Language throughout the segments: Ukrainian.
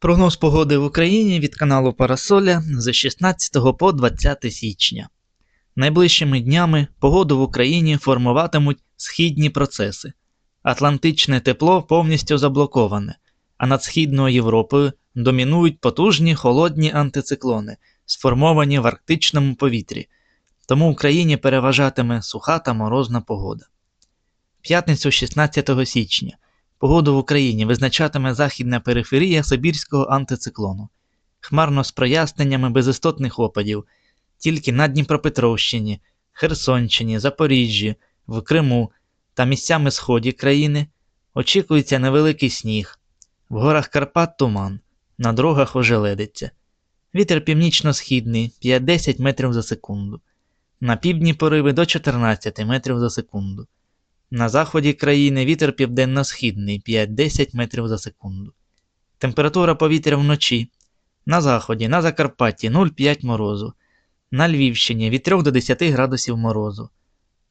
Прогноз погоди в Україні від каналу Парасоля з 16 по 20 січня. Найближчими днями погоду в Україні формуватимуть східні процеси. Атлантичне тепло повністю заблоковане, а над Східною Європою домінують потужні холодні антициклони, сформовані в арктичному повітрі, тому в Україні переважатиме суха та морозна погода. П'ятницю 16 січня Погоду в Україні визначатиме західна периферія Сибірського антициклону, хмарно з проясненнями без істотних опадів, тільки на Дніпропетровщині, Херсонщині, Запоріжжі, в Криму та місцями сході країни очікується невеликий сніг, в горах Карпат туман, на дорогах ожеледиться. Вітер північно-східний 5-10 метрів за секунду, на півдні пориви до 14 метрів за секунду. На заході країни вітер південно-східний 5-10 метрів за секунду. Температура повітря вночі. На заході, на Закарпатті 0,5 морозу. На Львівщині від 3 до 10 градусів морозу.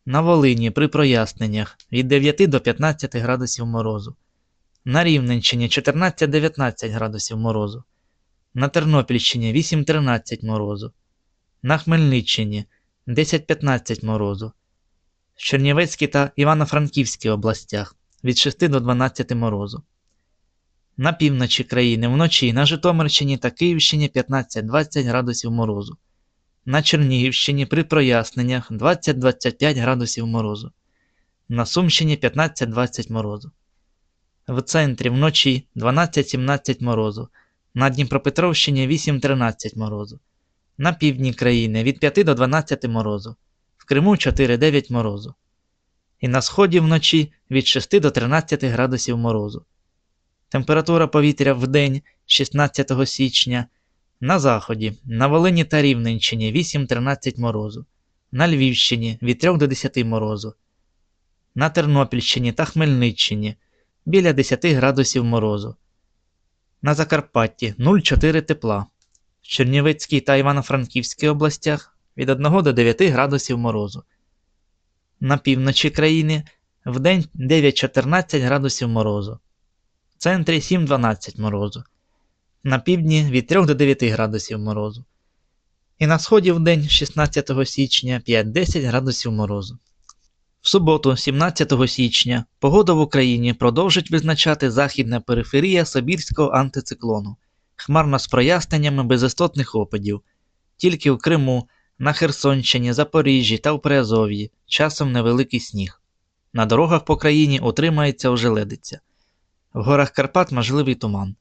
На Волині при проясненнях від 9 до 15 градусів морозу. На Рівненщині 14-19 градусів морозу. На Тернопільщині 8-13 морозу. На Хмельниччині 10-15 морозу. В Чернівецькій та Івано-Франківській областях від 6 до 12 морозу. На півночі країни вночі на Житомирщині та Київщині 15-20 градусів морозу. На Чернігівщині при проясненнях 20-25 градусів морозу. На Сумщині 15-20 морозу. В центрі вночі 12-17 морозу. На Дніпропетровщині 8-13 морозу. На півдні країни від 5 до 12 морозу. Криму 4-9 морозу. І на сході вночі від 6 до 13 градусів морозу. Температура повітря в день 16 січня. На заході, на Волині та Рівненщині 8-13 морозу. На Львівщині від 3 до 10 морозу. На Тернопільщині та Хмельниччині біля 10 градусів морозу. На Закарпатті 0,4 тепла. В Чернівецькій та Івано-Франківській областях від 1 до 9 градусів морозу. На півночі країни в день 9-14 градусів морозу. В центрі 7-12 морозу. На півдні від 3 до 9 градусів морозу. І на сході в день 16 січня 5-10 градусів морозу. В суботу, 17 січня, погода в Україні продовжить визначати західна периферія Сибірського антициклону, хмарно з проясненнями без істотних опадів, тільки в Криму, на Херсонщині, Запоріжжі та в Приазов'ї часом невеликий сніг. На дорогах по країні утримається ожеледиця. В горах Карпат можливий туман.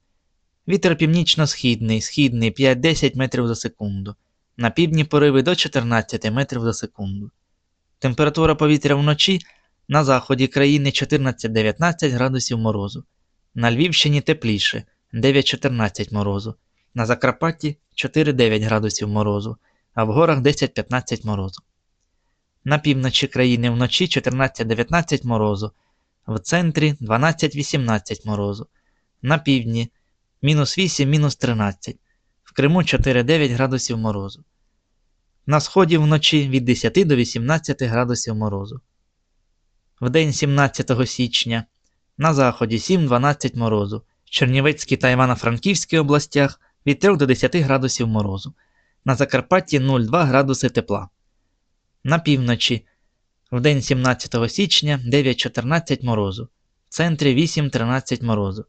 Вітер північно-східний, східний 5-10 метрів за секунду. На півдні пориви до 14 метрів за секунду. Температура повітря вночі на заході країни 14-19 градусів морозу. На Львівщині тепліше 9-14 морозу. На Закарпатті 4-9 градусів морозу, а в горах 10-15 морозу. На півночі країни вночі 14-19 морозу, в центрі 12-18 морозу. На півдні мінус 8 мінус 13, в Криму 4-9 градусів морозу. На сході вночі від 10 до 18 градусів морозу. В день 17 січня на заході 7-12 морозу, в Чернівецькій та Івано-Франківській областях від 3 до 10 градусів морозу, на Закарпатті 0,2 градуси тепла. На півночі в день 17 січня 9-14 морозу, в центрі 8-13 морозу,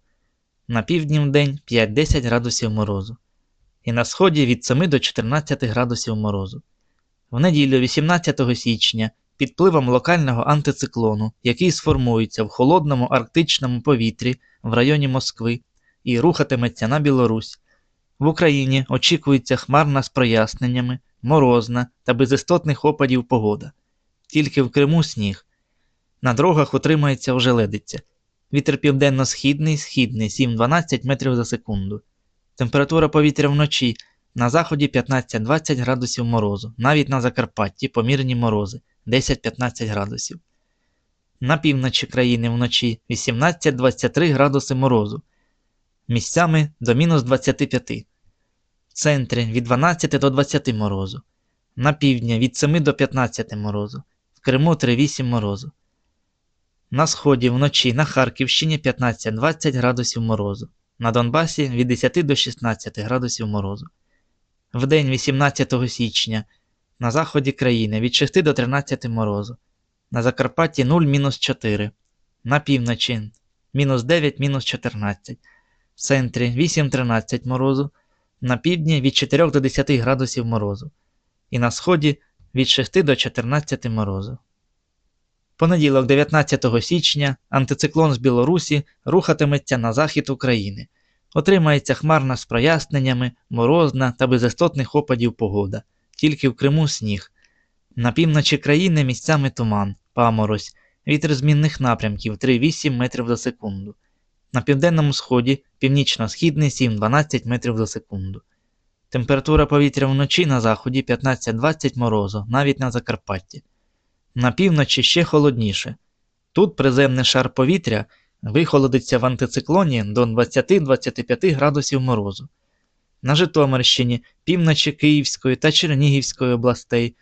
на півдні в день 5-10 градусів морозу і на сході від 7 до 14 градусів морозу. В неділю 18 січня під впливом локального антициклону, який сформується в холодному арктичному повітрі в районі Москви і рухатиметься на Білорусь, в Україні очікується хмарна з проясненнями, морозна та без істотних опадів погода. Тільки в Криму сніг. На дорогах утримається ожеледиця. Вітер південно-східний, східний 7-12 метрів за секунду. Температура повітря вночі на заході 15-20 градусів морозу, навіть на Закарпатті помірні морози 10-15 градусів. На півночі країни вночі 18-23 градуси морозу, місцями до мінус 25, в центрі від 12 до 20 морозу, на півдні від 7 до 15 морозу, в Криму 3-8 морозу. На сході вночі на Харківщині 15-20 градусів морозу На Донбасі від 10 до 16 градусів морозу. Вдень 18 січня на заході країни від 6 до 13 морозу. На Закарпатті 0-4. На півночі мінус 9, мінус 14. В центрі 8-13 морозу. На півдні від 4 до 10 градусів морозу. І на сході від 6 до 14 морозу. Понеділок, 19 січня, антициклон з Білорусі рухатиметься на захід України. Отримається хмарна з проясненнями, морозна та без істотних опадів погода. Тільки в Криму сніг. На півночі країни місцями туман, паморозь, вітер змінних напрямків 3-8 метрів за секунду. На південному сході північно-східний 7-12 метрів за секунду. Температура повітря вночі на заході 15-20 морозу, навіть на Закарпатті. На півночі ще холодніше. Тут приземний шар повітря вихолодиться в антициклоні до 20-25 градусів морозу. На Житомирщині, півночі Київської та Чернігівської областей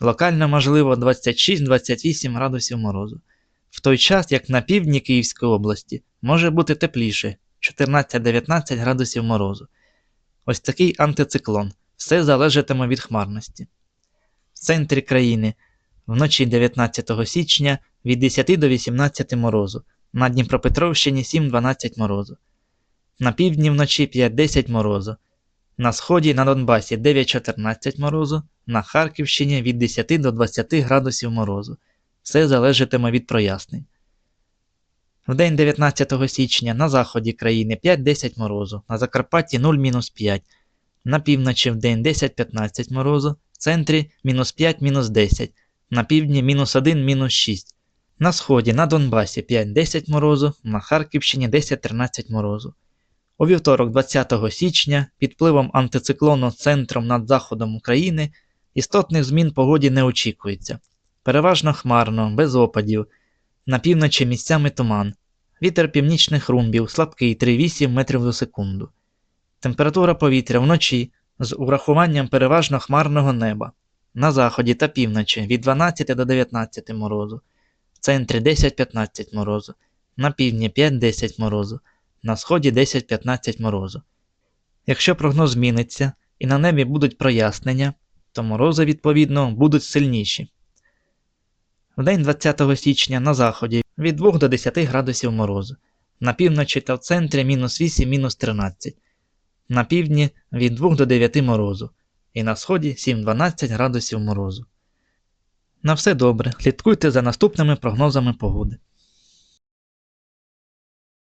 локально можливо 26-28 градусів морозу. В той час, як на півдні Київської області може бути тепліше 14-19 градусів морозу. Ось такий антициклон. Все залежатиме від хмарності. В центрі країни вночі 19 січня від 10 до 18 морозу. На Дніпропетровщині 7-12 морозу. На півдні вночі 5-10 морозу. На сході на Донбасі 9-14 морозу, на Харківщині від 10 до 20 градусів морозу. Все залежатиме від прояснень. В день 19 січня на заході країни 5-10 морозу, на Закарпатті 0-5, на півночі в день 10-15 морозу, в центрі мінус 5-10, на півдні мінус 1-6. На сході на Донбасі 5-10 морозу, на Харківщині 10-13 морозу. У вівторок 20 січня під впливом антициклону центром над заходом України істотних змін погоді не очікується. Переважно хмарно, без опадів. На півночі місцями туман. Вітер північних румбів слабкий 3,8 метрів за секунду. Температура повітря вночі з урахуванням переважно хмарного неба. На заході та півночі від 12 до 19 морозу. В центрі 10-15 морозу. На півдні 5-10 морозу. На сході 10-15 морозу. Якщо прогноз зміниться і на небі будуть прояснення, то морози, відповідно, будуть сильніші. В день 20 січня на заході від 2 до 10 градусів морозу. На півночі та в центрі мінус 8 мінус 13. На півдні від 2 до 9 морозу. І на сході 7-12 градусів морозу. На все добре, слідкуйте за наступними прогнозами погоди.